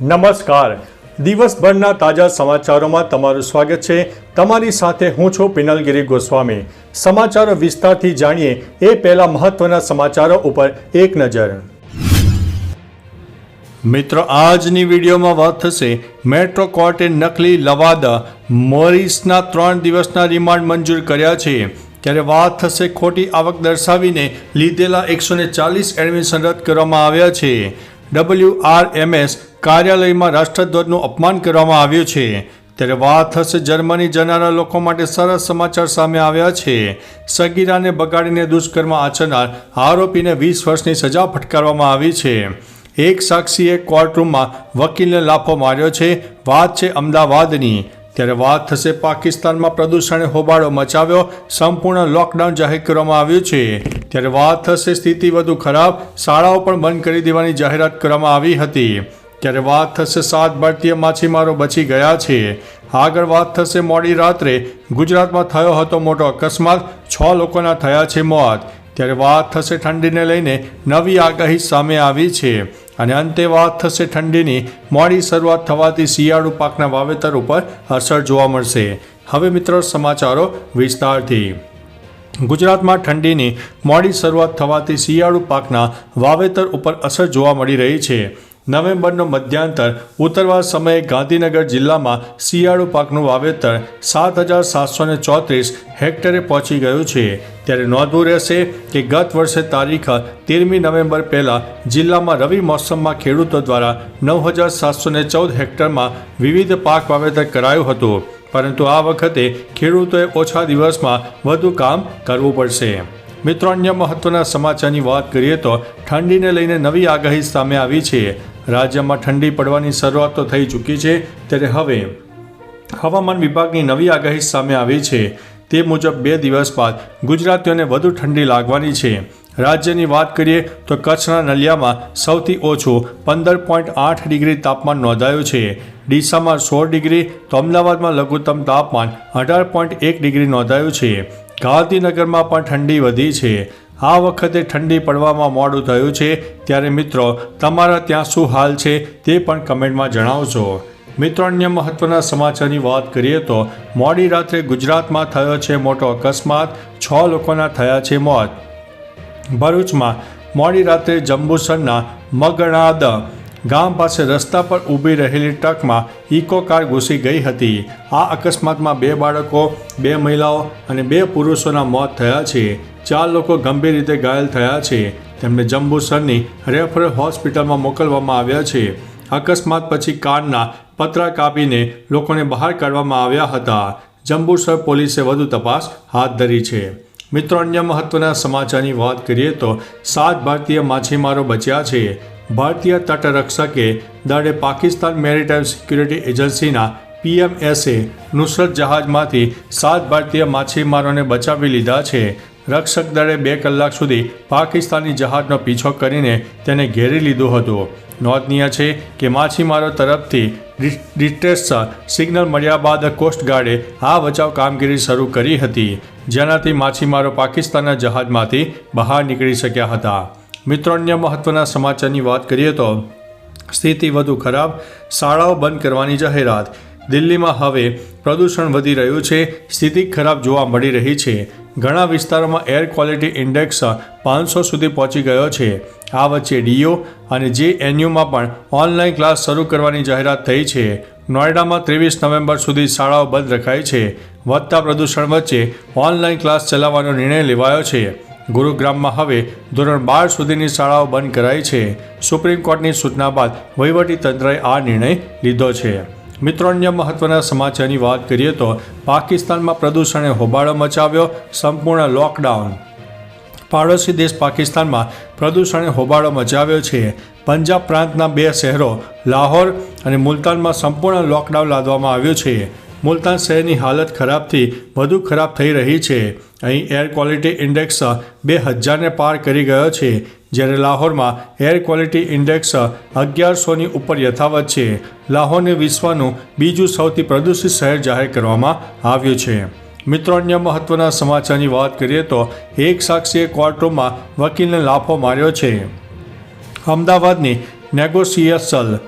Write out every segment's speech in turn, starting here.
નમસ્કાર. દિવસભરના તાજા સમાચારોમાં તમારું સ્વાગત છે. તમારી સાથે હું છું પિનલગીરી ગોસ્વામી. સમાચારો વિસ્તારથી જાણીએ એ પહેલા મહત્વના સમાચારો ઉપર એક નજર. મિત્રો, આજની વિડીયોમાં વાત થશે મેટ્રો કોર્ટે નકલી લવાદા મોરિસના ત્રણ દિવસના રિમાન્ડ મંજૂર કર્યા છે. ત્યારે વાત થશે ખોટી આવક દર્શાવીને લીધેલા એકસો ચાલીસ એડમિશન રદ કરવામાં આવ્યા છે. ડબલ્યુ આર એમ એસ કાર્યાલયમાં રાષ્ટ્રધ્વજનું અપમાન કરવામાં આવ્યું છે. ત્યારે વાત થશે જર્મની જનારા લોકો માટે સરસ સમાચાર સામે આવ્યા છે. સગીરાને બગાડીને દુષ્કર્મ આચરનાર આરોપીને વીસ વર્ષની સજા ફટકારવામાં આવી છે. એક સાક્ષીએ કોર્ટરૂમમાં વકીલને લાફો માર્યો છે. વાત છે અમદાવાદની. ત્યારે વાત થશે પાકિસ્તાનમાં પ્રદૂષણે હોબાળો મચાવ્યો, સંપૂર્ણ લોકડાઉન જાહેર કરવામાં આવ્યું છે. ત્યારે વાત થશે સ્થિતિ વધુ ખરાબ, શાળાઓ પણ બંધ કરી દેવાની જાહેરાત કરવામાં આવી હતી. ત્યારે વાત થશે સાત ભારતીય માછીમારો બચી ગયા છે. આગળ વાત થશે મોડી રાત્રે, ગુજરાતમાં થયો હતો મોટો અકસ્માત, છ લોકોના થયા છે મોત. ત્યારે વાત થશે ઠંડીને લઈને નવી આગાહી સામે આવી છે. અને અંતે વાત થશે ઠંડીની. મોડી શરૂઆત થવાથી શિયાળુ પાકના વાવેતર ઉપર અસર જોવા મળશે. હવે મિત્રો સમાચારો વિસ્તારથી. ગુજરાતમાં ઠંડીની મોડી શરૂઆત થવાથી શિયાળુ પાકના વાવેતર ઉપર અસર જોવા મળી રહી છે. નવેમ્બરનો મધ્યાંતર ઉતરવા સમયે ગાંધીનગર જિલ્લામાં શિયાળુ પાકનું વાવેતર સાત હજાર સાતસો ને ચોત્રીસ હેક્ટરે પહોંચી ગયું છે. ત્યારે નોંધવું રહેશે કે ગત વર્ષે તારીખ તેરમી નવેમ્બર પહેલાં જિલ્લામાં રવિ મોસમમાં ખેડૂતો દ્વારા નવ હજાર સાતસો ને ચૌદ હેક્ટરમાં વિવિધ પાક વાવેતર કરાયું હતું. પરંતુ આ વખતે ખેડૂતોએ ઓછા દિવસમાં વધુ કામ કરવું પડશે. મિત્રો, અન્ય મહત્વના સમાચારની વાત કરીએ તો ઠંડીને લઈને નવી આગાહી સામે આવી છે. રાજ્યમાં ઠંડી પડવાની શરૂઆત તો થઈ ચૂકી છે, ત્યારે હવે હવામાન વિભાગની નવી આગાહી સામે આવી છે. તે મુજબ બે દિવસ બાદ ગુજરાતીઓને વધુ ઠંડી લાગવાની છે. રાજ્યની વાત કરીએ તો કચ્છના નલિયામાં સૌથી ઓછું પંદર પોઈન્ટ આઠ ડિગ્રી તાપમાન નોંધાયું છે. ડીસામાં સોળ ડિગ્રી, તો અમદાવાદમાં લઘુત્તમ તાપમાન અઢાર પોઈન્ટ એક ડિગ્રી નોંધાયું છે. ગાંધીનગરમાં પણ ઠંડી વધી છે. આ વખતે ઠંડી પડવામાં મોડું થયું છે. ત્યારે મિત્રો, તમારા ત્યાં શું હાલ છે તે પણ કમેન્ટમાં જણાવજો. મિત્રો, અન્ય મહત્વના સમાચારની વાત કરીએ તો, મોડી રાત્રે ગુજરાતમાં થયો છે મોટો અકસ્માત. છ લોકોના થયા છે મોત. ભરૂચમાં મોડી રાત્રે જંબુસરના મગણાદ ગામ પાસે રસ્તા પર ઊભી રહેલી ટ્રકમાં ઇકો કાર ઘૂસી ગઈ હતી. આ અકસ્માતમાં બે બાળકો, બે મહિલાઓ અને બે પુરુષોના મોત થયા છે. ચાર લોકો ગંભીર રીતે ઘાયલ થયા છે. તેમને જંબુસરની રેફરલ હોસ્પિટલમાં મોકલવામાં આવ્યા છે. અકસ્માત પછી કારના પતરા કાપીને લોકોને બહાર કાઢવામાં આવ્યા હતા. જંબુસર પોલીસે વધુ તપાસ હાથ ધરી છે. મિત્રો, અન્ય મહત્વના સમાચારની વાત કરીએ તો સાત ભારતીય માછીમારો બચ્યા છે. ભારતીય તટરક્ષકે દળે પાકિસ્તાન મેરીટાઈમ સિક્યુરિટી એજન્સીના પીએમએસએ નુસરત જહાજમાંથી સાત ભારતીય માછીમારોને બચાવી લીધા છે. રક્ષક દળે બે કલાક સુધી પાકિસ્તાની જહાજનો પીછો કરીને તેને ઘેરી લીધું હતું. નોંધનીય છે કે માછીમારો તરફથી ડિસ્ટ્રેસ સિગ્નલ મળ્યા બાદ કોસ્ટગાર્ડે આ બચાવ કામગીરી શરૂ કરી હતી, જેનાથી માછીમારો પાકિસ્તાનના જહાજમાંથી બહાર નીકળી શક્યા હતા. મિત્રો, અન્ય મહત્વના સમાચારની વાત કરીએ તો, સ્થિતિ વધુ ખરાબ, શાળાઓ બંધ કરવાની જાહેરાત દિલ્હીમાં હવે પ્રદૂષણ વધી રહ્યું છે. સ્થિતિ ખરાબ જોવા મળી રહી છે. ઘણા વિસ્તારોમાં એર ક્વોલિટી ઇન્ડેક્સ પાંચસો સુધી પહોંચી ગયો છે. આ વચ્ચે ડીઓ અને જે એનયુમાં પણ ઓનલાઈન ક્લાસ શરૂ કરવાની જાહેરાત થઈ છે. નોઈડામાં ત્રેવીસ નવેમ્બર સુધી શાળાઓ બંધ રખાઈ છે. વધતા પ્રદૂષણ વચ્ચે ઓનલાઈન ક્લાસ ચલાવવાનો નિર્ણય લેવાયો છે. ગુરુગ્રામમાં હવે ધોરણ બાર સુધીની શાળાઓ બંધ કરાઈ છે. સુપ્રીમ કોર્ટની સૂચના બાદ વહીવટીતંત્રએ આ નિર્ણય લીધો છે. મિત્રો, અન્ય મહત્વના સમાચારની વાત કરીએ તો પાકિસ્તાનમાં પ્રદૂષણે હોબાળો મચાવ્યો, સંપૂર્ણ લોકડાઉન. પાડોશી દેશ પાકિસ્તાનમાં પ્રદૂષણે હોબાળો મચાવ્યો છે. પંજાબ પ્રાંતના બે શહેરો, લાહોર અને મુલતાનમાં સંપૂર્ણ લોકડાઉન લાદવામાં આવ્યું છે. મુલતાન શહેરની હાલત ખરાબથી વધુ ખરાબ થઈ રહી છે. અહીં એર ક્વોલિટી ઇન્ડેક્સ બે હજારને પાર કરી ગયો છે. જ્યારે લાહોરમાં એર ક્વોલિટી ઇન્ડેક્સ અગિયારસોની ઉપર યથાવત છે. લાહોરને વિશ્વનું બીજું સૌથી પ્રદૂષિત શહેર જાહેર કરવામાં આવ્યું છે. મિત્રો, અન્ય મહત્વના સમાચારની વાત કરીએ તો એક સાક્ષીએ કોર્ટરૂમમાં વકીલને લાફો માર્યો છે. અમદાવાદની નેગોશિયસલ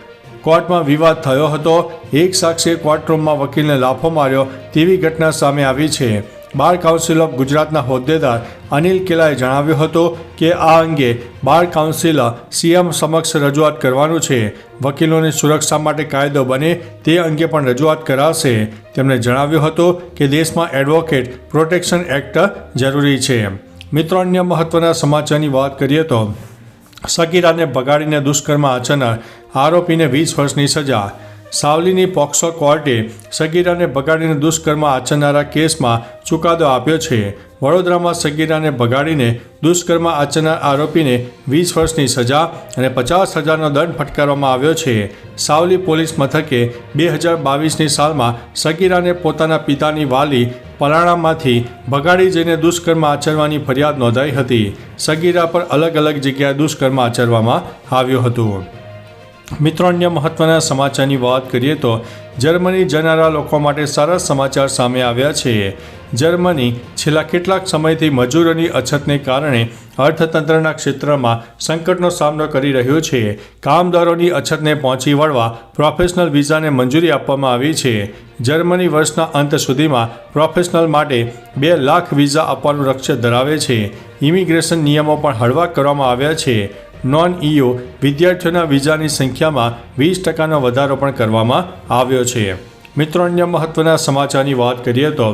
કોર્ટમાં વિવાદ થયો હતો. એક સાક્ષીએ કોર્ટરૂમમાં વકીલને લાફો માર્યો તેવી ઘટના સામે આવી છે. બાર કાઉન્સિલ ઓફ ગુજરાતના હોદ્દેદાર અનિલ કેલાએ જણાવ્યું હતું કે આ અંગે બાર કાઉન્સિલ સીએમ સમક્ષ રજૂઆત કરવાનું છે. વકીલોની સુરક્ષા માટે કાયદો બને તે અંગે પણ રજૂઆત કરાશે. તેમણે જણાવ્યું હતું કે દેશમાં એડવોકેટ પ્રોટેક્શન એક્ટ જરૂરી છે. મિત્રો, અન્ય મહત્વના સમાચારની વાત કરીએ તો, સગીરાને બગાડીને દુષ્કર્મ આચરનાર આરોપીને વીસ વર્ષની સજા સાવલીની પોક્સો કોર્ટે સગીરાને બગાડીને દુષ્કર્મ આચરનારા કેસમાં ચુકાદો આપ્યો છે. વડોદરામાં સગીરાને બગાડીને દુષ્કર્મ આચરનાર આરોપીને વીસ વર્ષની સજા અને પચાસ હજારનો દંડ ફટકારવામાં આવ્યો છે. સાવલી પોલીસ મથકે બે હજાર બાવીસની સાલમાં સગીરાને પોતાના પિતાની વાલી પલાણામાંથી બગાડી જઈને દુષ્કર્મ આચરવાની ફરિયાદ નોંધાઈ હતી. સગીરા પર અલગ અલગ જગ્યાએ દુષ્કર્મ આચરવામાં આવ્યું હતું. મિત્રો અન્ય મહત્વના સમાચારની વાત કરીએ તો જર્મની જનારા લોકો માટે સારા સમાચાર સામે આવ્યા છે. જર્મની છેલ્લા કેટલાક સમયથી મજૂરોની અછતને કારણે અર્થતંત્રના ક્ષેત્રમાં સંકટનો સામનો કરી રહ્યો છે. કામદારોની અછતને પહોંચી વળવા પ્રોફેશનલ વિઝાને મંજૂરી આપવામાં આવી છે. જર્મની વર્ષના અંત સુધીમાં પ્રોફેશનલ માટે બે લાખ વિઝા આપવાનું લક્ષ્ય ધરાવે છે. ઇમિગ્રેશન નિયમો પણ હળવા કરવામાં આવ્યા છે. નોન ઇઓ વિદ્યાર્થીઓના વિઝાની સંખ્યામાં વીસ ટકાનો વધારો પણ કરવામાં આવ્યો છે. મિત્રો, અન્ય મહત્વના સમાચારની વાત કરીએ તો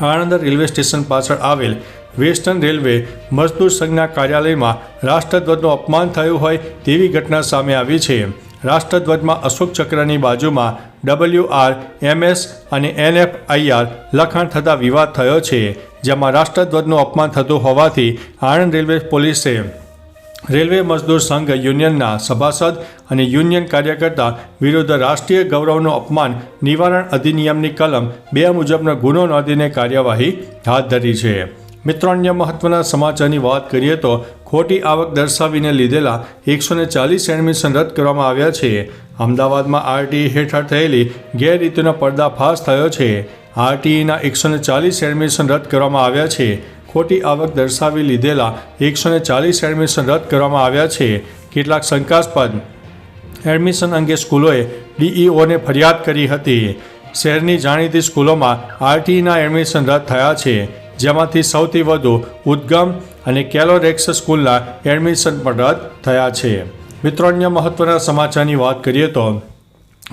આણંદ રેલવે સ્ટેશન પાછળ આવેલ વેસ્ટર્ન રેલવે મજદૂર સંઘના કાર્યાલયમાં રાષ્ટ્રધ્વજનું અપમાન થયું હોય તેવી ઘટના સામે આવી છે. રાષ્ટ્રધ્વજમાં અશોક ચક્રની બાજુમાં ડબલ્યુ આર એમએસ અને એનએફઆઈઆર લખાણ થતાં વિવાદ થયો છે, જેમાં રાષ્ટ્રધ્વજનું અપમાન થતું હોવાથી આણંદ રેલવે પોલીસે રેલવે મજદૂર સંઘ યુનિયનના સભાસદ અને યુનિયન કાર્યકર્તા વિરુદ્ધ રાષ્ટ્રીય ગૌરવનું અપમાન નિવારણ અધિનિયમની કલમ બે મુજબનો ગુનો નોંધીને કાર્યવાહી હાથ ધરી છે. મિત્રો અન્ય મહત્વના સમાચારની વાત કરીએ તો ખોટી આવક દર્શાવીને લીધેલા એકસો ને ચાલીસ એડમિશન રદ કરવામાં આવ્યા છે. અમદાવાદમાં આરટીઈ હેઠળ થયેલી ગેરરીતિનો પર્દાફાશ થયો છે. આરટીઈના એકસો ને ચાલીસ એડમિશન રદ કરવામાં આવ્યા છે. ખોટી આવક દર્શાવી લીધેલા એકસો ને ચાલીસ એડમિશન રદ કરવામાં આવ્યા છે. કેટલાક શંકાસ્પદ એડમિશન અંગે સ્કૂલોએ ડીઈઓને ફરિયાદ કરી હતી. શહેરની જાણીતી સ્કૂલોમાં આરટીઈના એડમિશન રદ થયા છે, જેમાંથી સૌથી વધુ ઉદ્ગમ અને કેલોરેક્સ સ્કૂલના એડમિશન પણ રદ થયા છે. મિત્રો, અન્ય મહત્વના સમાચારની વાત કરીએ તો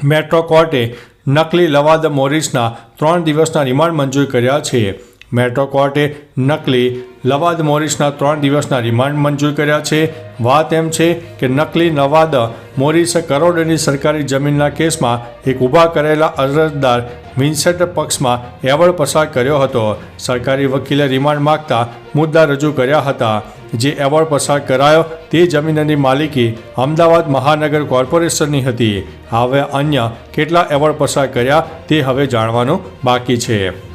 મેટ્રો કોર્ટે નકલી લવાદ મોરિસના ત્રણ દિવસના રિમાન્ડ મંજૂર કર્યા છે. મેટ્રો કોર્ટે નકલી લવાદ મોરિસના ત્રણ દિવસના રિમાન્ડ મંજૂર કર્યા છે. વાત એમ છે કે નકલી નવાદ મોરિસે કરોડોની સરકારી જમીનના કેસમાં એક ઊભા કરેલા અરજદાર વિન્સેન્ટ પક્ષમાં એવોર્ડ પસાર કર્યો હતો. સરકારી વકીલે રિમાન્ડ માગતા મુદ્દા રજૂ કર્યા હતા. જે એવોર્ડ પસાર કરાયો તે જમીનની માલિકી અમદાવાદ મહાનગર કોર્પોરેશનની હતી. હવે અન્ય કેટલા એવોર્ડ પસાર કર્યા તે હવે જાણવાનું બાકી છે.